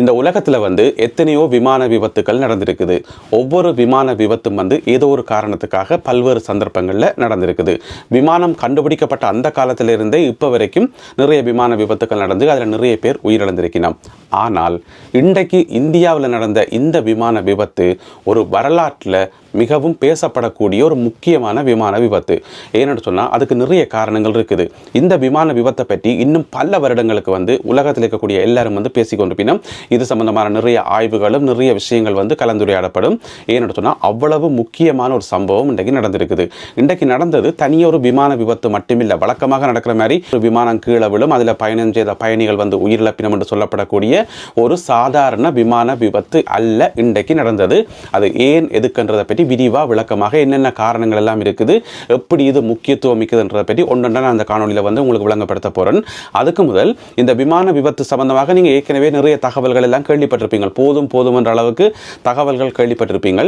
இந்த உலகத்தில் வந்து எத்தனையோ விமான விபத்துக்கள் நடந்திருக்குது. ஒவ்வொரு விமான விபத்தும் வந்து ஏதோ ஒரு காரணத்துக்காக பல்வேறு சந்தர்ப்பங்களில் நடந்திருக்குது. விமானம் கண்டுபிடிக்கப்பட்ட அந்த காலத்திலிருந்தே இப்போ வரைக்கும் நிறைய விமான விபத்துக்கள் நடந்து அதில் நிறைய பேர் உயிரிழந்திருக்கணும் ஆனால் இன்றைக்கு இந்தியாவில் நடந்த இந்த விமான விபத்து ஒரு வரலாற்றில் மிகவும் பேசப்படக்கூடிய ஒரு முக்கியமான விமான விபத்து. ஏன்னு சொன்னால் அதுக்கு நிறைய காரணங்கள் இருக்குது. இந்த விமான விபத்தை பற்றி இன்னும் பல வருடங்களுக்கு வந்து உலகத்தில் இருக்கக்கூடிய எல்லாரும் வந்து பேசிக்கொண்டிருப்பினும் இது சம்பந்தமான நிறைய ஆய்வுகளும் நிறைய விஷயங்கள் வந்து கலந்துரையாடப்படும். ஏன்னு சொன்னால் அவ்வளவு முக்கியமான ஒரு சம்பவம் இன்றைக்கு நடந்திருக்குது. இன்றைக்கு நடந்தது தனியாக ஒரு விமான விபத்து மட்டுமில்லை. வழக்கமாக நடக்கிற மாதிரி ஒரு விமானம் கீழே விழும் அதில் பயணம் செய்த பயணிகள் வந்து உயிரிழப்பினம் என்று சொல்லப்படக்கூடிய ஒரு சாதாரண விமான விபத்து அல்ல இன்றைக்கு நடந்தது. அது ஏன் எதுக்குன்றதை பற்றி விரிவாக விளக்கமாக என்னென்ன காரணங்கள் எல்லாம் இருக்குது எப்படி இது முக்கியத்துவம் மிக்கதுன்றதை பற்றி ஒன்றொன்றா நான் அந்த காணொலியில் வந்து உங்களுக்கு விளங்கப்படுத்த போகிறேன் அதுக்கு முதல் இந்த விமான விபத்து சம்பந்தமாக நீங்கள் ஏற்கனவே நிறைய தகவல்கள் எல்லாம் கேள்விப்பட்டிருப்பீங்க போதும் போதும் என்ற அளவுக்கு தகவல்கள் கேள்விப்பட்டிருப்பீங்க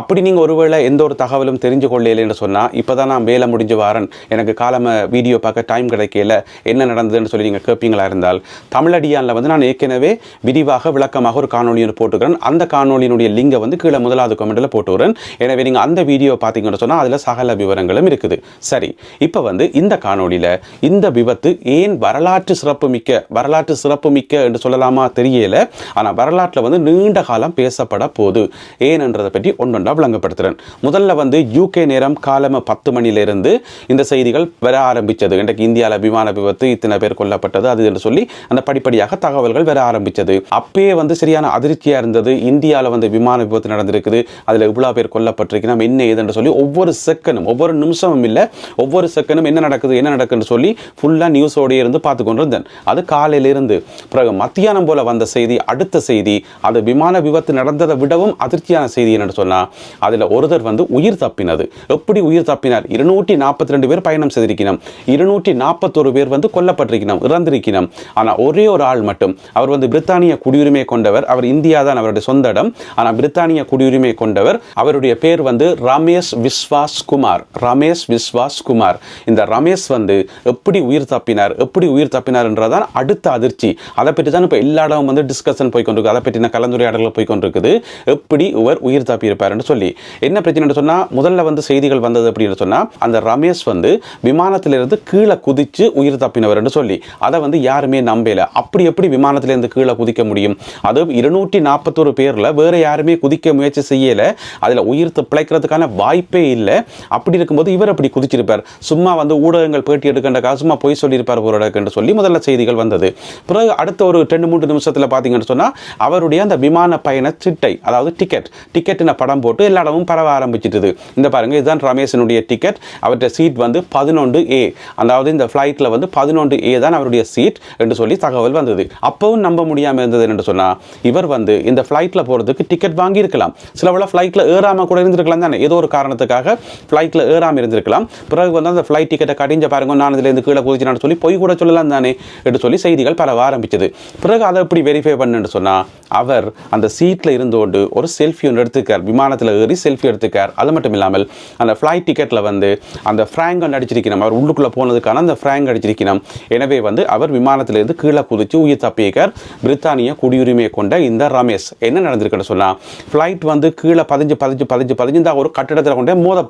அப்படி நீங்கள் ஒருவேளை எந்த ஒரு தகவலும் தெரிஞ்சு கொள்ளையில்லைன்னு சொன்னால் இப்போ தான் நான் வேலை முடிஞ்சு வாரன். எனக்கு காலம வீடியோ பார்க்க டைம் கிடைக்கல. என்ன நடந்ததுன்னு சொல்லி நீங்கள் கேட்பீங்களா இருந்தால் தமிழடியானில் வந்து நான் ஏற்கனவே விரிவாக விளக்கமாக ஒரு காணொலி ஒன்று போட்டுக்கிறேன். அந்த காணொலியினுடைய லிங்கை வந்து கீழே முதலாவது கமெண்ட்டில் போட்டுக்கிறேன் எனவே நீங்கள் அந்த வீடியோ பார்த்தீங்கன்னு சொன்னால் அதில் சகல விவரங்களும் இருக்குது. சரி இப்போ வந்து இந்த காணொலியில் இந்த விபத்து ஏன் வரலாற்று சிறப்பு மிக்க வரலாற்று சிறப்பு மிக்க என்று சொல்லலாமா தெரியல. ஆனால் வரலாற்றில் வந்து நீண்ட காலம் பேசப்பட போகுது. ஏன்ன்றதை பற்றி ஒன்றொன்றா விளங்கப்படுத்துகிறேன் முதல்ல வந்து யூகே நேரம் காலம பத்து மணியிலிருந்து இந்த செய்திகள் வர ஆரம்பித்தது இன்றைக்கு இந்தியாவில் விமான விபத்து இத்தனை பேர் கொல்லப்பட்டது அது என்று சொல்லி அந்த படிப்படியாக தகவல்கள் வர ஆரம்பித்தது அப்பயே வந்து சரியான அதிர்ச்சியாக இருந்தது. இந்தியாவில் வந்து விமான விபத்து நடந்திருக்குது. அதில் இவ்வளோ பேர் கொல்லப்பட்டிருக்கணும் என்ன ஏதுன்னு சொல்லி ஒவ்வொரு செகண்டும் ஒவ்வொரு நிமிஷமும் இல்லை ஒவ்வொரு செகண்டும் என்ன நடக்குது என்ன நடக்குதுன்னு சொல்லி ஃபுல்லாக நியூஸோடய இருந்து பார்த்து கொண்டிருந்தேன். அது காலையிலிருந்து பிறகு மத்தியானம் போல வந்த செய்தி அடுத்த செய்தி அது விமான விபத்து நடந்ததை விடவும் அதிர்ச்சியான செய்தி என்னென்னு சொன்னால் அதில் ஒருத்தர் வந்து உயிர் தப்பினது. எப்படி உயிர் தப்பினார்? இருநூற்றி நாற்பத்தி ரெண்டு பேர் பயணம் செய்திருக்கணும் இருநூற்றி நாற்பத்தொரு பேர் வந்து கொல்லப்பட்டிருக்கணும் இறந்திருக்கணும் ஆனால் ஒரே ஒரு ஆள் மட்டும் அவர் வந்து பிரித்தானிய குடியுரிமை கொண்டவர். அவர் இந்தியா தான் அவருடைய சொந்த இடம். ஆனால் பிரித்தானிய குடியுரிமை கொண்டவர் அவருடைய பேர் வந்து ரமேஷ் விஸ்வாஸ் குமார். ரமேஷ் விஸ்வாஸ் குமார். இந்த ரமேஷ் வந்து எப்படி உயிர் தப்பினார் எப்படி உயிர் தப்பினார்ன்றதான் அடுத்த அதிர்ச்சி. அதை பற்றி தான் இப்போ எல்லா இடமும் வந்து டிஸ்கஷன் போய் கொண்டிருக்கு. அதை பற்றின கலந்துரையாடல்கள் போய் கொண்டிருக்குது. எப்படி இவர் உயிர் தப்பியிருப்பார்னு சொல்லி. என்ன பிரச்சனை சொன்னால் முதல்ல வந்து செய்திகள் வந்தது அப்படின்னு சொன்னால் அந்த ரமேஷ் வந்து விமானத்திலிருந்து கீழே குதித்து உயிர் தப்பினவர்னு சொல்லி. அதை வந்து யாருமே நம்பல. அப்படி எப்படி விமானத்திலேருந்து கீழே குதிக்க முடியும்? அதுவும் இருநூற்றி நாற்பத்தொரு பேரில் வேறு யாருமே குதிக்க முயற்சி செய்யலை. அதில் உயிர் பிழைக்கிறதுக்கான வாய்ப்பே இல்லை. அப்படி இருக்கும்போது இவர் அப்படி குதிச்சிருப்பார். சும்மா வந்து ஊடகங்கள் பேட்டி எடுக்கின்றக்காக சும்மா பொய் சொல்லியிருப்பார் ஒரு என்று சொல்லி முதல்ல செய்திகள் வந்தது. பிறகு அடுத்த ஒரு ரெண்டு மூன்று நிமிஷத்தில் பார்த்தீங்கன்னு சொன்னால் அவருடைய அந்த விமான பயண சிட்டை அதாவது டிக்கெட் டிக்கெட்டின படம் போட்டு எல்லா இடமும் பரவ ஆரம்பிச்சிட்டுது. இந்த பாருங்க இதுதான் ரமேஷனுடைய டிக்கெட் அவருடைய சீட் வந்து பதினொன்று ஏ அதாவது இந்த ஃப்ளைட்டில் வந்து பதினொன்று ஏ தான் அவருடைய சீட் என்று சொல்லி தகவல் வந்தது. அப்பவும் நம்ப முடியாமல் இருந்தது என்று சொன்னால் இவர் வந்து இந்த ஃப்ளைட்டில் போகிறதுக்கு டிக்கெட் வாங்கியிருக்கலாம். சில வேளை ஃப்ளைட்டில் ஏறாமல் கூட இருந்திருக்கலாம் தானே? ஏதோ ஒரு காரணத்துக்காக ஃப்ளைட்டில் ஏறாமல் இருந்திருக்கலாம். பிறகு வந்து அந்த ஃப்ளைட் டிக்கெட்டை கடிஞ்ச பாருங்க நான் இதுலேருந்து கீழே குதிச்சினான்னு சொல்லி பொய் கூட சொல்லலாம் தானே என்று சொல்லி செய்திகள் பரவ ஆரம்பிச்சது. பிறகு அதை எப்படி வெரிஃபை பண்ணுன்னு சொன்னால் அவர் அந்த சீட்டில் இருந்து கொண்டு ஒரு செல்ஃபி ஒன்று எடுத்துக்கார் விமானத்தில் ஏறி செல்ஃபி எடுத்துக்கார் அது மட்டும் இல்லாமல் அந்த ஃப்ளைட் டிக்கெட்டில் வந்து அந்த ஃப்ராங்க் அடிச்சிருக்கணும். அவர் உள்ளுக்குள்ளே போனதுக்கான அந்த ஃப்ராங்க் அடிச்சிருக்கணும். எனவே வந்து அவர் விமானத்திலிருந்து கீழே குதித்து உயிர் தப்பியிருக்கார் பிரித்தானிய குடியுரிமையை கொண்ட இந்த ரமேஷ். என்ன நடந்திருக்குன்னு சொன்னால் ஃப்ளைட் வந்து கீழே பதிஞ்சு பதிஞ்சு பதிஞ்சு பதிஞ்சு இந்த ஒரு கட்டிடத்தில் கொண்டே மோத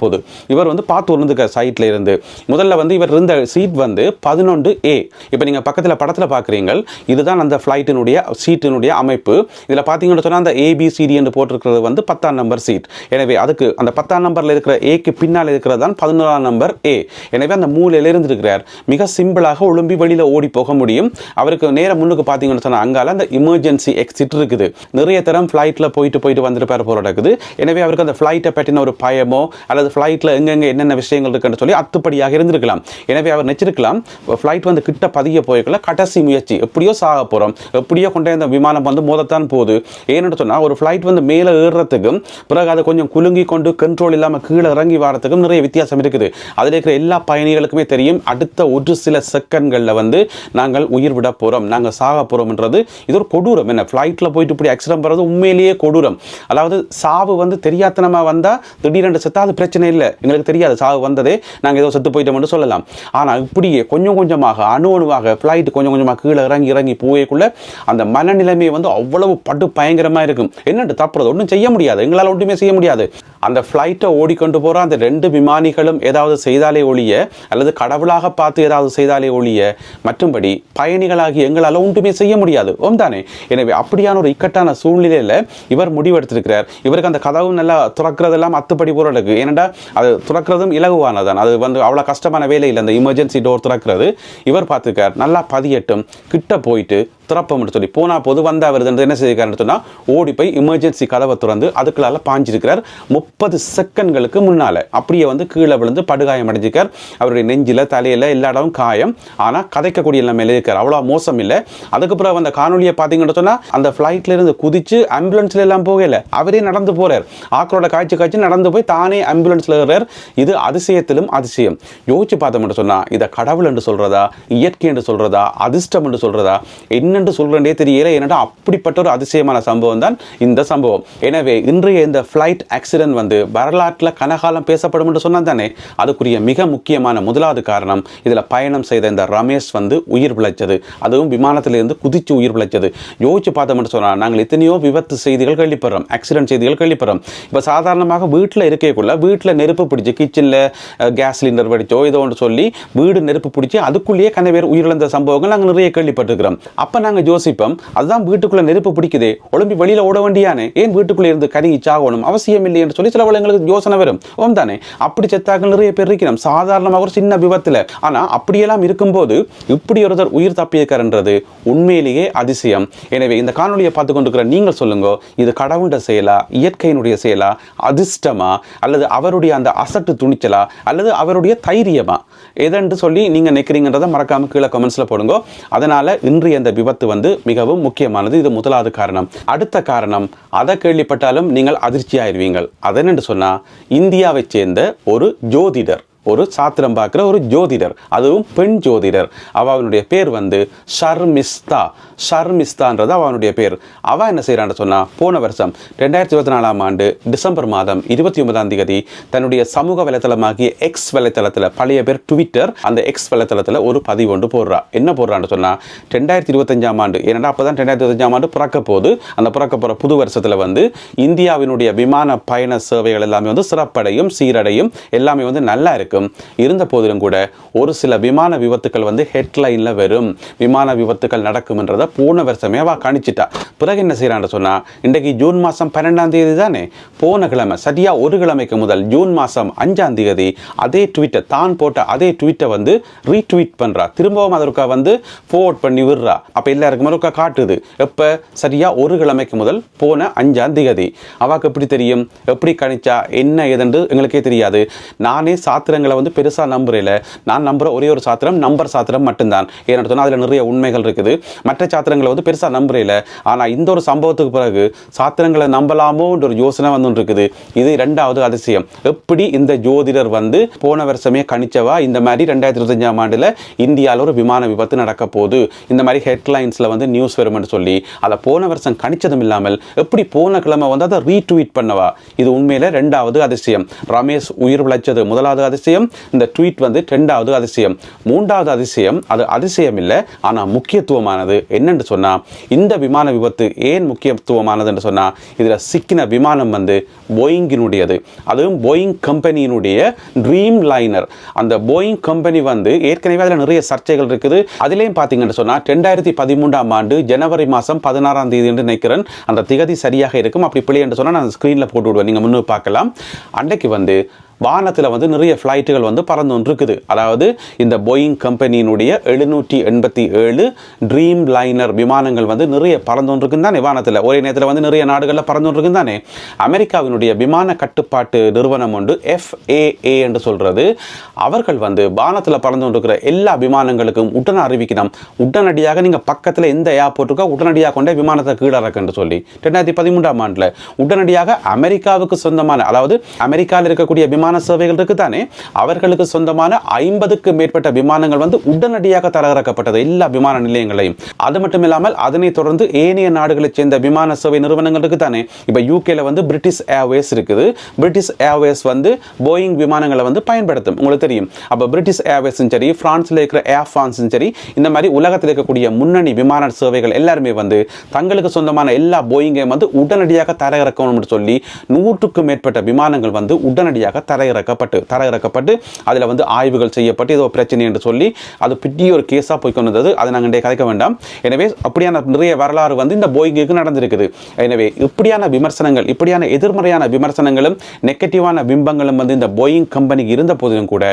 இவர் வந்து பார்த்து இருந்துக்கார் சைட்டில் இருந்து. முதல்ல வந்து இவர் இருந்த சீட் வந்து பதினொன்று ஏ இப்போ நீங்கள் பக்கத்தில் படத்தில் பார்க்குறீங்க இதுதான் அந்த ஃப்ளைட்டினுடைய சீட்டினுடைய அமைப்பு. இதில் பார்த்தீங்கன்னு சொன்னால் அந்த ஏபிசிடி என்று போட்டிருக்கிறது வந்து பத்தாம் நம்பர் சீட் எனவே அதுக்கு அந்த பத்தாம் நம்பரில் இருக்கிற ஏக்கு பின்னால் இருக்கிறது தான் பதினோராம் நம்பர் ஏ எனவே அந்த மூலையில் இருந்திருக்கிறார். மிக சிம்பிளாக ஒழும்பி வெளியில் ஓடி போக முடியும். அவருக்கு நேரம் முன்னுக்கு பார்த்தீங்கன்னு சொன்னால் அங்கால அந்த எமர்ஜென்சி எக்ஸிட் இருக்குது. நிறைய தரம் ஃப்ளைட்டில் போயிட்டு போயிட்டு வந்திருப்பார் போல எனவே அவருக்கு அந்த ஃப்ளைட்டை பற்றின ஒரு பயமோ அல்லது ஃப்ளைட்டில் எங்கெங்கே என்னென்ன விஷயங்கள் இருக்குன்னு சொல்லி அத்துப்படியாக இருந்திருக்கலாம். எனவே அவர் நினச்சிருக்கலாம் ஃப்ளைட் வந்து கிட்ட பதிய போய்க்கல கடைசி முயற்சி. எப்படியோ சாக போகிறோம் எப்படியோ கொண்டே இந்த விமானம் வந்து மோதத்தான் போகுது. ஏன்னு சொன்னால் ஒரு ஃப்ளைட் வந்து மேலே ஏறுறதுக்கும் பிறகு அதை கொஞ்சம் குலுங்கி கொண்டு கண்ட்ரோல் இல்லாமல் கீழே இறங்கி வரத்துக்கும் நிறைய வித்தியாசம் இருக்குது. அதில் இருக்கிற எல்லா பயணிகளுக்குமே தெரியும் அடுத்த ஒரு சில செகண்ட்களில் வந்து நாங்கள் உயிர் விட போகிறோம் நாங்கள் சாக போகிறோம்ன்றது இது ஒரு கொடூரம். என்ன ஃப்ளைட்டில் போயிட்டு இப்படி ஆக்சிடென்ட் போகிறது உண்மையிலேயே கொடூரம். அதாவது சாவு வந்து தெரியாத்தனம் சாதாரணமாக வந்தால் திடீரென்று செத்தா அது பிரச்சனை இல்லை. எங்களுக்கு தெரியாது. சாவு வந்ததே நாங்கள் ஏதோ செத்து போயிட்டோம்னு சொல்லலாம். ஆனால் இப்படியே கொஞ்சம் கொஞ்சமாக அணு அணுவாக ஃப்ளைட் கொஞ்சம் கொஞ்சமாக கீழே இறங்கி இறங்கி போயக்குள்ள அந்த மனநிலைமை வந்து அவ்வளவு படு பயங்கரமாக இருக்கும். என்னென்று தப்புறது? ஒன்றும் செய்ய முடியாது. எங்களால் ஒன்றுமே செய்ய முடியாது. அந்த ஃப்ளைட்டை ஓடிக்கொண்டு போகிற அந்த ரெண்டு விமானிகளும் ஏதாவது செய்தாலே ஒழிய அல்லது கடவுளாக பார்த்து ஏதாவது செய்தாலே ஒழிய மற்றும்படி பயணிகளாகி எங்களால் ஒன்றுமே செய்ய முடியாது. ஓம் தானே எனவே அப்படியான ஒரு இக்கட்டான சூழ்நிலையில் இவர் முடிவெடுத்திருக்கிறார். இவருக்கு அந்த கதவு நல்லா துறக்கிறதெல்லாம் அத்துப்படி பொருளுக்கு ஏனெண்டா அது துறக்கிறதும் இலகுவானதான் அது வந்து அவ்வளோ கஷ்டமான வேலை இல்லை அந்த எமர்ஜென்சி டோர் திறக்கிறது. இவர் பார்த்துக்கார் நல்லா பதியட்டும். கிட்ட போயிட்டு திறப்போம்னு சொல்லி போனால் போது வந்தா வருதுன்றது என்ன செய்திருக்காருன்னு சொன்னால் ஓடி போய் எமர்ஜென்சி கதவை திறந்து அதுக்குள்ளால பாஞ்சிருக்கிறார். முப்பது செகண்ட்களுக்கு முன்னால் அப்படியே வந்து கீழே விழுந்து படுகாயம் அடைஞ்சிருக்கார். அவருடைய நெஞ்சில் தலையில எல்லா இடமும் காயம். ஆனால் கதைக்கக்கூடிய நிலைமையில் இருக்கார். அவ்வளோ மோசம் இல்லை. அதுக்கப்புறம் அந்த காணொலியை பார்த்தீங்கன்னு சொன்னால் அந்த ஃப்ளைட்லேருந்து குதிச்சு ஆம்புலன்ஸ்ல எல்லாம் போகல. அவரே நடந்து போகிறார் ஆக்களோட காய்ச்சி காய்ச்சி நடந்து போய் தானே ஆம்புலன்ஸில் இருக்கிறார் இது அதிசயத்திலும் அதிசயம். யோசிச்சு பார்த்தோம்னு சொன்னால் இதை கடவுள் என்று சொல்கிறதா இயற்கை என்று சொல்கிறதா அதிர்ஷ்டம் என்று சொல்கிறதா என்ன என்னென்று சொல்றேனே தெரியல. ஏன்னா அப்படிப்பட்ட ஒரு அதிசயமான சம்பவம் தான் இந்த சம்பவம். எனவே இன்றைய இந்த ஃப்ளைட் ஆக்சிடென்ட் வந்து வரலாற்றில் கனகாலம் பேசப்படும் என்று சொன்னால் தானே? அதுக்குரிய மிக முக்கியமான முதலாவது காரணம் இதில் பயணம் செய்த இந்த ரமேஷ் வந்து உயிர் பிழைச்சது. அதுவும் விமானத்திலிருந்து குதிச்சு உயிர் பிழைச்சது. யோசிச்சு பார்த்தோம்னு சொன்னால் நாங்கள் எத்தனையோ விபத்து செய்திகள் கேள்விப்படுறோம் ஆக்சிடென்ட் செய்திகள் கேள்விப்படுறோம். இப்போ சாதாரணமாக வீட்டில் இருக்கக்குள்ள வீட்டில் நெருப்பு பிடிச்சி கிச்சனில் கேஸ் சிலிண்டர் வெடிச்சோ இதோ ஒன்று சொல்லி வீடு நெருப்பு பிடிச்சி அதுக்குள்ளேயே கன பேர் உயிரிழந்த சம்பவங்கள் நாங்கள் நிறைய கேள்விப்பட்டிருக்கிறோம். அப்போ நாங்கள் யோசிப்போம் அதுதான் வீட்டுக்குள்ளே நெருப்பு பிடிக்குதே. ஒளிம்பி வெளியில் ஓட வேண்டியானே. ஏன் வீட்டுக்குள்ளே இருந்து கருகி சாகணும் அவசியம் இல்லை என்று சொல்லி சில வேளை எங்களுக்கு யோசனை வரும். ஓம் தானே. அப்படி செத்தாக்கள் நிறைய பேர் இருக்கிறோம். சாதாரணமாக ஒரு சின்ன விபத்தில். ஆனால் அப்படியெல்லாம் இருக்கும்போது இப்படி ஒருத்தர் உயிர் தப்பியிருக்காருன்றது உண்மையிலேயே அதிசயம். எனவே இந்த காணொலியை பார்த்து கொண்டிருக்கிற நீங்கள் சொல்லுங்க இது கடவுண்ட செயலா? இயற்கையினுடைய செயலா? அதிர்ஷ்டமா? அல்லது அவருடைய அந்த அசட்டு துணிச்சலா? அல்லது அவருடைய தைரியமா? எதென்று சொல்லி நீங்கள் நிற்கிறீங்கன்றதை மறக்காமல் கீழே கமெண்ட்ஸில் போடுங்க. அதனால் இன்றைய அந்த விபத்து வந்து மிகவும் முக்கியமானது இது முதலாவது காரணம். அடுத்த காரணம் அதை கேள்விப்பட்டாலும் நீங்கள் அதிர்ச்சி அதனென்று சொன்னால் சொன்னா இந்தியாவை சேர்ந்த ஒரு ஜோதிடர் ஒரு சாத்திரம் பார்க்குற ஒரு ஜோதிடர் அதுவும் பெண் ஜோதிடர். அவனுடைய பேர் வந்து ஷர்மிஸ்தா. ஷர்மிஸ்தான்றது அவனுடைய பேர். அவள் என்ன செய்கிறான்னு சொன்னால் போன வருஷம் ரெண்டாயிரத்தி இருபத்தி நாலாம் ஆண்டு டிசம்பர் மாதம் இருபத்தி ஒன்பதாம் தேதி தன்னுடைய சமூக வலைத்தளமாகிய எக்ஸ் வலைத்தளத்தில் பழைய பேர் ட்விட்டர் அந்த எக்ஸ் வலைத்தளத்தில் ஒரு பதிவு ஒன்று போடுறா. என்ன போடுறான்னு சொன்னால் ரெண்டாயிரத்தி இருபத்தஞ்சாம் ஆண்டு ஏன்னா அப்போ தான் ரெண்டாயிரத்தி இருபத்தஞ்சாம் ஆண்டு பிறக்க போது அந்த பிறக்க போகிற புது வருஷத்தில் வந்து இந்தியாவினுடைய விமான பயண சேவைகள் எல்லாமே வந்து சிறப்படையும் சீரடையும் எல்லாமே வந்து நல்லா இருக்கும். இருந்த போதிலும் கூட ஒரு சில விமான விபத்துக்கள் வந்து ஹெட்லைனில் வரும். விமான விபத்துக்கள் நடக்கும்ன்றதை போன வருஷமே அவள் கணிச்சிட்டா. பிறகு என்ன செய்கிறான்னு சொன்னா இன்றைக்கு ஜூன் மாதம் பன்னெண்டாம் தேதி தானே? போன கிழமை சரியா ஒரு கிழமைக்கு முதல் ஜூன் மாதம் அஞ்சாம் தேதி அதே ட்வீட்டை தான் போட்ட அதே ட்வீட்டை வந்து ரீட்வீட் பண்ணுறா திரும்பவும் அதற்கா வந்து ஃபோர்வர்ட் பண்ணி விடுறா. அப்போ எல்லாருக்கும் ஒருக்கா காட்டுது. எப்போ? சரியா ஒரு கிழமைக்கு முதல் போன அஞ்சாம் தேதி. அவாக்கு எப்படி தெரியும்? எப்படி கணிச்சா? என்ன ஏதென்று எங்களுக்கே தெரியாது. நானே சாத்திரங்கள் வந்து பெருசாக நம்புறையில் நான் நம்புற ஒரே ஒரு சாத்திரம் நம்பர் சாத்திரம் மட்டும்தான். ஏன்னு சொன்னால் அதில் நிறைய உண்மைகள் இருக்குது. மற்ற சாத்திரங்களை வந்து பெருசாக நம்புறையில் ஆனால் இந்த ஒரு சம்பவத்துக்கு பிறகு சாத்திரங்களை நம்பலாமோன்ற ஒரு யோசனை வந்து இருக்குது இது ரெண்டாவது அதிசயம். எப்படி இந்த ஜோதிடர் வந்து போன வருஷமே கணிச்சவா? இந்த மாதிரி ரெண்டாயிரத்தி இருபத்தஞ்சாம் ஆண்டில் இந்தியாவில் ஒரு விமான விபத்து நடக்க போகுது. இந்த மாதிரி ஹெட்லைன்ஸில் வந்து நியூஸ் வரும்னு சொல்லி அதை போன வருஷம் கணிச்சதும் இல்லாமல் எப்படி போன கிழமை வந்து அதை ரீட்வீட் பண்ணவா? இது உண்மையில் ரெண்டாவது அதிசயம். ரமேஷ் உயிர் விளைச்சது முதலாவது அதிசயம். இந்த ட்வீட் வந்து ரெண்டாவது அதிசயம். மூன்றாவது அதிசயம் அது அதிசயம் இல்லை ஆனால் முக்கியத்துவமானது. என்னென்று சொன்னால் இந்த விமான விபத்து ஏன் முக்கியத்துவமானதுன்னு சொன்னால் இதில் சிக்கின விமானம் வந்து போயிங்கினுடையது அதுவும் போயிங் கம்பெனியினுடைய ட்ரீம் லைனர் அந்த போயிங் கம்பெனி வந்து ஏற்கனவே அதில் நிறைய சர்ச்சைகள் இருக்குது. அதுலேயும் பார்த்தீங்கன்னு சொன்னால் ரெண்டாயிரத்தி பதிமூன்றாம் ஆண்டு ஜனவரி மாதம் பதினாறாம் தேதி என்று நினைக்கிறேன் அந்த திகதி சரியாக இருக்கும் அப்படி பிள்ளை என்று சொன்னால் நான் ஸ்க்ரீனில் போட்டு விடுவேன். நீங்கள் முன்னு பார்க்கலாம். அன்றைக்கு வந்து வானத்தில் வந்து நிறைய ஃப்ளைட்டுகள் வந்து பறந்து இருக்குது அதாவது இந்த போயிங் கம்பெனியினுடைய எழுநூற்றி எண்பத்தி ஏழு ட்ரீம் லைனர் விமானங்கள் வந்து நிறைய பறந்து தானே வானத்தில். ஒரே நேரத்தில் வந்து நிறைய நாடுகளில் பறந்து தானே. அமெரிக்காவினுடைய விமான கட்டுப்பாட்டு நிறுவனம் ஒன்று எஃப்ஏஏ என்று சொல்கிறது அவர்கள் வந்து வானத்தில் பறந்து கொண்டு இருக்கிற எல்லா விமானங்களுக்கும் உடனே அறிவிக்கணும். உடனடியாக நீங்கள் பக்கத்தில் எந்த ஏர்போர்ட்டுக்கோ உடனடியாக கொண்டே விமானத்தை கீழறக்குன்னு சொல்லி. ரெண்டாயிரத்தி பதிமூன்றாம் ஆண்டில் உடனடியாக அமெரிக்காவுக்கு சொந்தமான அதாவது அமெரிக்காவில் இருக்கக்கூடிய விமான விமான சேவைகள் இருக்கு தானே அவர்களுக்கு சொந்தமான ஐம்பதுக்கு மேற்பட்ட விமானங்கள் வந்து உடனடியாக தரகிறக்கப்பட்டது எல்லா விமான நிலையங்களையும். அது மட்டும் இல்லாமல் அதனை தொடர்ந்து ஏனைய நாடுகளைச் சேர்ந்த விமான சேவை நிறுவனங்கள் இருக்கு தானே இப்போ யூகேல வந்து பிரிட்டிஷ் ஏர்வேஸ் இருக்குது. பிரிட்டிஷ் ஏர்வேஸ் வந்து போயிங் விமானங்களை வந்து பயன்படுத்தும். உங்களுக்கு தெரியும். அப்போ பிரிட்டிஷ் ஏர்வேஸும் சரி பிரான்ஸில் இருக்கிற ஏர் ஃப்ரான்ஸும் சரி இந்த மாதிரி உலகத்தில் இருக்கக்கூடிய முன்னணி விமான சேவைகள் எல்லாருமே வந்து தங்களுக்கு சொந்தமான எல்லா போயிங்கையும் வந்து உடனடியாக தரையிறக்கணும்னு சொல்லி நூற்றுக்கும் மேற்பட்ட விமானங்கள் வந்து உடனடியாக தரையிறக்கப்பட்டு தரையிறக்கப்பட்டு அதில் வந்து ஆய்வுகள் செய்யப்பட்டு ஏதோ பிரச்சனை என்று சொல்லி அது பெரிய ஒரு கேஸாக போய் கொண்டு வந்தது அதை நாங்கள் இன்றைய கதைக்க வேண்டாம். எனவே அப்படியான நிறைய வரலாறு வந்து இந்த போயிங்குக்கு நடந்திருக்குது. எனவே இப்படியான விமர்சனங்கள் இப்படியான எதிர்மறையான விமர்சனங்களும் நெகட்டிவான பிம்பங்களும் வந்து இந்த போயிங் கம்பெனிக்கு இருந்த போதிலும் கூட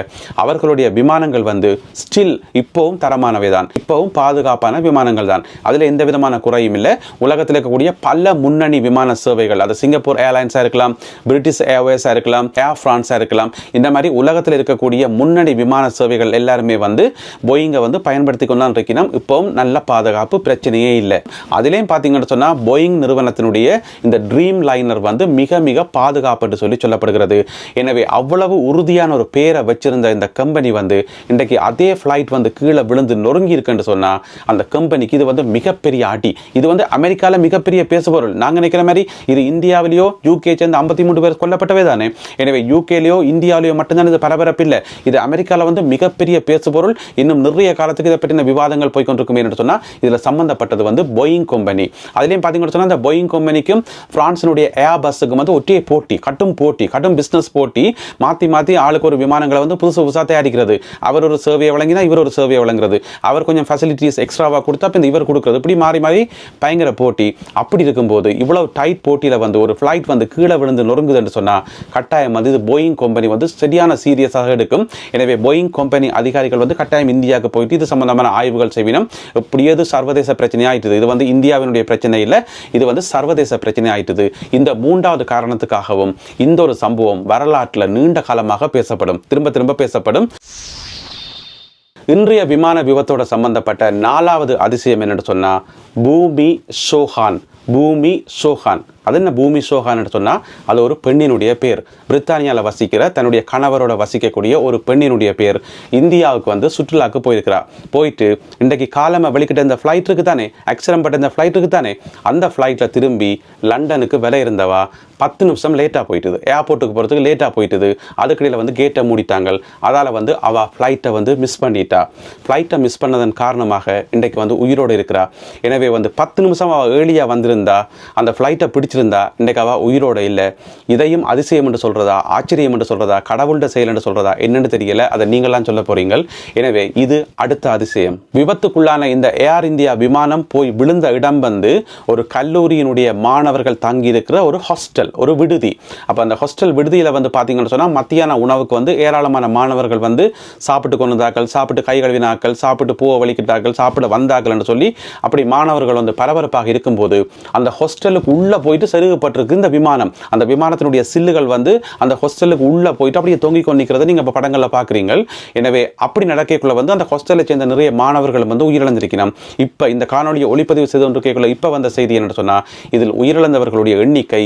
அவர்களுடைய விமானங்கள் வந்து ஸ்டில் இப்போவும் தரமானவை தான் இப்போவும் பாதுகாப்பான விமானங்கள் தான். அதில் எந்த விதமான குறையும் இல்லை. உலகத்தில் இருக்கக்கூடிய பல முன்னணி விமான சேவைகள் அது சிங்கப்பூர் ஏர்லைன்ஸாக இருக்கலாம் பிரிட்டிஷ் ஏர்வேஸாக இருக்கலாம் ஏர் ஏர்லைன்ஸாக இருக்கலாம். இந்த மாதிரி உலகத்தில் இருக்கக்கூடிய முன்னணி விமான சேவைகள் எல்லாருமே வந்து போயிங்கை வந்து பயன்படுத்தி கொண்டான் இருக்கணும் இப்போவும் நல்ல பாதுகாப்பு பிரச்சனையே இல்லை. அதுலேயும் பார்த்தீங்கன்னு சொன்னால் போயிங் நிறுவனத்தினுடைய இந்த ட்ரீம் லைனர் வந்து மிக மிக பாதுகாப்பு என்று சொல்லி சொல்லப்படுகிறது. எனவே அவ்வளவு உறுதியான ஒரு பேரை வச்சிருந்த இந்த கம்பெனி வந்து இன்றைக்கு அதே ஃப்ளைட் வந்து கீழே விழுந்து நொறுங்கி இருக்குன்னு சொன்னால் அந்த கம்பெனிக்கு இது வந்து மிகப்பெரிய ஆட்டி இது வந்து அமெரிக்காவில் மிகப்பெரிய பேசுபொருள். நாங்கள் நினைக்கிற மாதிரி இது இந்தியாவிலேயோ யூகே சேர்ந்த ஐம்பத்தி மூன்று பேர் கொல்லப்பட்டவே தானே எனவே இலங்கையிலேயோ இந்தியாவிலேயோ மட்டும்தான் இது பரபரப்பு இல்லை. இது அமெரிக்காவில் வந்து மிகப்பெரிய பேசுபொருள். இன்னும் நிறைய காலத்துக்கு இதை பற்றின விவாதங்கள் போய்கொண்டிருக்கும் என்று சொன்னால் இதில் சம்மந்தப்பட்டது வந்து போயிங் கம்பெனி அதுலேயும் பார்த்தீங்கன்னு சொன்னால் இந்த போயிங் கம்பெனிக்கும் ஃப்ரான்ஸினுடைய ஏர் பஸ்ஸுக்கும் வந்து ஒட்டிய போட்டி கட்டும் போட்டி கட்டும் பிஸ்னஸ் போட்டி. மாற்றி மாற்றி ஆளுக்கு ஒரு விமானங்களை வந்து புதுசு புதுசாக தயாரிக்கிறது. அவர் ஒரு சேவையை வழங்கினா இவர் ஒரு சேவையை வழங்குறது. அவர் கொஞ்சம் ஃபெசிலிட்டிஸ் எக்ஸ்ட்ராவாக கொடுத்தா இப்போ இந்த இவர் கொடுக்குறது. இப்படி மாறி மாறி பயங்கர போட்டி. அப்படி இருக்கும்போது இவ்வளோ டைட் போட்டியில் வந்து ஒரு ஃப்ளைட் வந்து கீழே விழுந்து நொறுங்குதுன்னு சொன்னால் கட்டாயம் வந்து இது போயிங் போயிங் கம்பெனி வந்து சரியான சீரியஸாக எடுக்கும். எனவே போயிங் கம்பெனி அதிகாரிகள் வந்து கட்டாயம் இந்தியாவுக்கு போயிட்டு இது சம்பந்தமான ஆய்வுகள் செய்வினும் இப்படியது சர்வதேச பிரச்சனை ஆயிட்டுது? இது வந்து இந்தியாவினுடைய பிரச்சனை இல்லை. இது வந்து சர்வதேச பிரச்சனை ஆயிட்டுது. இந்த மூன்றாவது காரணத்துக்காகவும் இந்த ஒரு சம்பவம் வரலாற்றில் நீண்ட காலமாக பேசப்படும். திரும்ப திரும்ப பேசப்படும். இன்றைய விமான விபத்தோட சம்பந்தப்பட்ட நாலாவது அதிசயம் என்னென்னு சொன்னால் பூமி ஷோஹான் பூமி சோஹான் அது என்ன பூமி சோஹான்னு சொன்னால் அது ஒரு பெண்ணினுடைய பேர். பிரித்தானியாவில் வசிக்கிற தன்னுடைய கணவரோட வசிக்கக்கூடிய ஒரு பெண்ணினுடைய பேர். இந்தியாவுக்கு வந்து சுற்றுலாவுக்கு போயிருக்கிறா போயிட்டு இன்றைக்கு காலமாக வெளிக்கிட்ட இந்த ஃப்ளைட் இருக்குது தானே ஆக்சிடென்ட் பட்ட இந்த ஃப்ளைட் இருக்குது தானே அந்த ஃப்ளைட்டில் திரும்பி லண்டனுக்கு விலை இருந்தவா? பத்து நிமிஷம் லேட்டாக போயிட்டுது. ஏர்போர்ட்டுக்கு போகிறதுக்கு லேட்டாக போயிட்டுது. அதுக்கடியில் வந்து கேட்டை மூடிட்டாங்க. அதால் வந்து அவள் ஃப்ளைட்டை வந்து மிஸ் பண்ணிட்டா. ஃப்ளைட்டை மிஸ் பண்ணதன் காரணமாக இன்றைக்கு வந்து உயிரோடு இருக்கிறா. எனவே வந்து பத்து நிமிஷம் அவள் ஏர்லியாக வந்திருந்தா அந்த ஃப்ளைட்டை பிடிச்சிருந்தா இன்றைக்கு அவள் உயிரோடு இல்லை. இதையும் அதிசயம் என்று சொல்கிறதா ஆச்சரியம் என்று சொல்கிறதா கடவுள்கிட்ட செயல் என்று சொல்கிறதா என்னென்னு தெரியல. அதை நீங்களாம் சொல்ல போகிறீங்க எனவே இது அடுத்த அதிசயம். விபத்துக்குள்ளான இந்த ஏர் இந்தியா விமானம் போய் விழுந்த இடம் வந்து ஒரு கல்லூரியினுடைய மாணவர்கள் தங்கியிருக்கிற ஒரு ஹாஸ்டல் ஹாஸ்டல் ஒரு விடுதி. அப்போ அந்த ஹாஸ்டல் விடுதியில் வந்து பார்த்தீங்கன்னு சொன்னால் மத்தியான உணவுக்கு வந்து ஏராளமான மாணவர்கள் வந்து சாப்பிட்டு கொண்டுதாக்கள் சாப்பிட்டு கை கழுவினாக்கள் சாப்பிட்டு பூவை வலிக்கிட்டார்கள் சாப்பிட வந்தாக்கள் என்று சொல்லி அப்படி மாணவர்கள் வந்து பரபரப்பாக இருக்கும்போது அந்த ஹாஸ்டலுக்கு உள்ளே போயிட்டு செருகப்பட்டிருக்கு இந்த விமானம். அந்த விமானத்தினுடைய சில்லுகள் வந்து அந்த ஹாஸ்டலுக்கு உள்ளே போயிட்டு அப்படியே தொங்கிக் கொண்டிருக்கிறத நீங்கள் இப்போ படங்களில் பார்க்குறீங்க எனவே அப்படி நடக்கக்குள்ள வந்து அந்த ஹாஸ்டலை சேர்ந்த நிறைய மாணவர்கள் வந்து உயிரிழந்திருக்கணும் இப்போ இந்த காணொலியை ஒளிப்பதிவு செய்து கொண்டிருக்கக்குள்ள இப்போ வந்த செய்தி என்னன்னு சொன்னால் இதில் உயிரிழந்தவர்களுடைய எண்ணிக்கை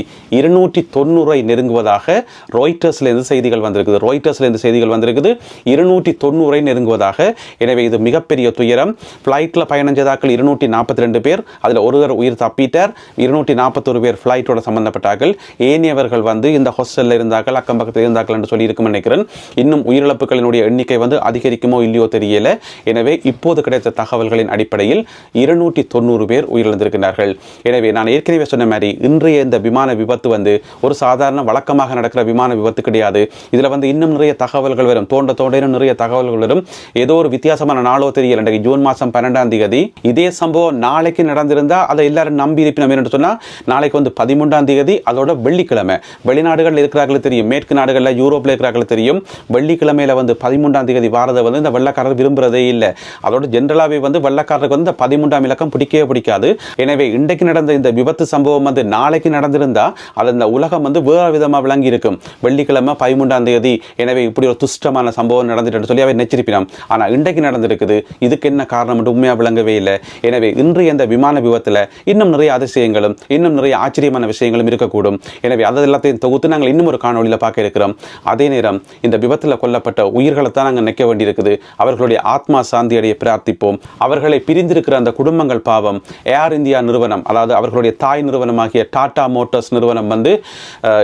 இருநூற்றி தொண்ணூறை நெருங்குவதாக ராய்டர்ஸ்லேருந்து செய்திகள் வந்திருக்குது. ராய்டர்ஸ்லேருந்து செய்திகள் வந்திருக்குது. இருநூற்றி தொண்ணூறை நெருங்குவதாக. எனவே இது மிகப்பெரிய துயரம். ஃப்ளைட்டில் பயணஞ்சதாக்கள் இருநூற்றி நாற்பத்தி ரெண்டு பேர். அதில் ஒருவர் உயிர் தப்பிட்டார். இருநூற்றி நாற்பத்தொரு பேர் ஃப்ளைட்டோட சம்மந்தப்பட்டார்கள் ஏனியவர்கள் வந்து இந்த ஹாஸ்டலில் இருந்தார்கள் அக்கம் பக்கத்தில் இருந்தார்கள் என்று சொல்லியிருக்கும் நினைக்கிறேன். இன்னும் உயிரிழப்புகளினுடைய எண்ணிக்கை வந்து அதிகரிக்குமோ இல்லையோ தெரியல. எனவே இப்போது கிடைத்த தகவல்களின் அடிப்படையில் இருநூற்றி தொண்ணூறு பேர் உயிரிழந்திருக்கிறார்கள். எனவே நான் ஏற்கனவே சொன்ன மாதிரி இன்றைய இந்த விமான விபத்து வந்து ஒரு சாதாரண வழக்கமாக நடக்கிற விமான விபத்து கிடையாது. இதில் வந்து இன்னும் நிறைய தகவல்கள் வரும். தோண்ட தோண்ட இன்னும் நிறைய தகவல்கள் வரும். ஏதோ ஒரு வித்தியாசமான நாளோ தெரியல. இன்றைக்கு ஜூன் மாதம் பன்னெண்டாம் தேதி. இதே சம்பவம் நாளைக்கு நடந்திருந்தால் அதை எல்லாரும் நம்பி இருப்பினோம். என்று சொன்னால் நாளைக்கு வந்து பதிமூன்றாம் தேதி அதோட வெள்ளிக்கிழமை. வெளிநாடுகளில் இருக்கிறார்கள் தெரியும். மேற்கு நாடுகளில் யூரோப்பில் இருக்கிறார்கள் தெரியும். வெள்ளிக்கிழமையில் வந்து பதிமூன்றாம் தேதி வாரதை வந்து இந்த வெள்ளக்காரர் விரும்புறதே இல்லை. அதோட ஜென்ரலாகவே வந்து வெள்ளக்காரருக்கு வந்து இந்த பதிமூன்றாம் இலக்கம் பிடிக்கவே பிடிக்காது. எனவே இன்றைக்கு நடந்த இந்த விபத்து சம்பவம் வந்து நாளைக்கு நடந்திருந்தால் அது இந்த உலகம் வந்து வேறு விதமாக விளங்கி இருக்கும் வெள்ளிக்கிழமை பதிமூன்றாம் தேதி எனவே இப்படி ஒரு துஷ்டமான சம்பவம் நடந்துட்டு சொல்லி அவர் நெச்சரிப்பினான் ஆனால் இன்றைக்கு நடந்திருக்குது. இதுக்கு என்ன காரணம் என்று உண்மையாக விளங்கவே இல்லை. எனவே இன்றைய இந்த விமான விபத்தில் இன்னும் நிறைய அதிசயங்களும் இன்னும் நிறைய ஆச்சரியமான விஷயங்களும் இருக்கக்கூடும். எனவே அது எல்லாத்தையும் தொகுத்து நாங்கள் இன்னும் ஒரு காணொளியில் பார்க்க இருக்கிறோம். அதே நேரம் இந்த விபத்தில் கொல்லப்பட்ட உயிர்களை தான் நாங்கள் நிற்க வேண்டியிருக்குது. அவர்களுடைய ஆத்மா சாந்தி அடைய பிரார்த்திப்போம். அவர்களை பிரிந்திருக்கிற அந்த குடும்பங்கள் பாவம். ஏர் இந்தியா நிறுவனம் அதாவது அவர்களுடைய தாய் நிறுவனமாகிய டாடா மோட்டார்ஸ் நிறுவனம் வந்து வந்து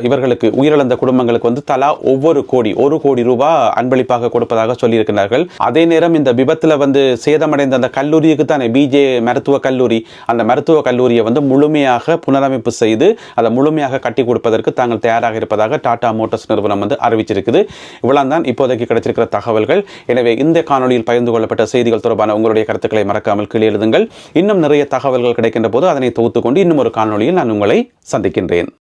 இவர்களுக்கு உயிரிழந்த குடும்பங்களுக்கு வந்து தலா ஒவ்வொரு கோடி ஒரு கோடி ரூபாய் அன்பளிப்பாக கொடுப்பதாக சொல்லியிருக்கிறார்கள் அதே நேரம் இந்த விபத்தில் வந்து சேதமடைந்த அந்த கல்லூரிக்கு தானே பிஜே மருத்துவ கல்லூரி அந்த மருத்துவ கல்லூரியை வந்து முழுமையாக புனரமைப்பு செய்து அதை முழுமையாக கட்டி கொடுப்பதற்கு தாங்கள் தயாராக இருப்பதாக டாடா மோட்டார்ஸ் நிறுவனம் வந்து அறிவிச்சிருக்குது. இவ்வளவு தான் இப்போதைக்கு கிடைச்சிருக்கிற தகவல்கள். எனவே இந்த காணொளியில் பகிர்ந்து கொள்ளப்பட்ட செய்திகள் தொடர்பான உங்களுடைய கருத்துக்களை மறக்காமல் கீழே எழுதுங்கள். இன்னும் நிறைய தகவல்கள் கிடைக்கின்ற போது அதனை தொகுத்துக்கொண்டு இன்னும் ஒரு காணொளியில் நான் உங்களை சந்திக்கின்றேன்.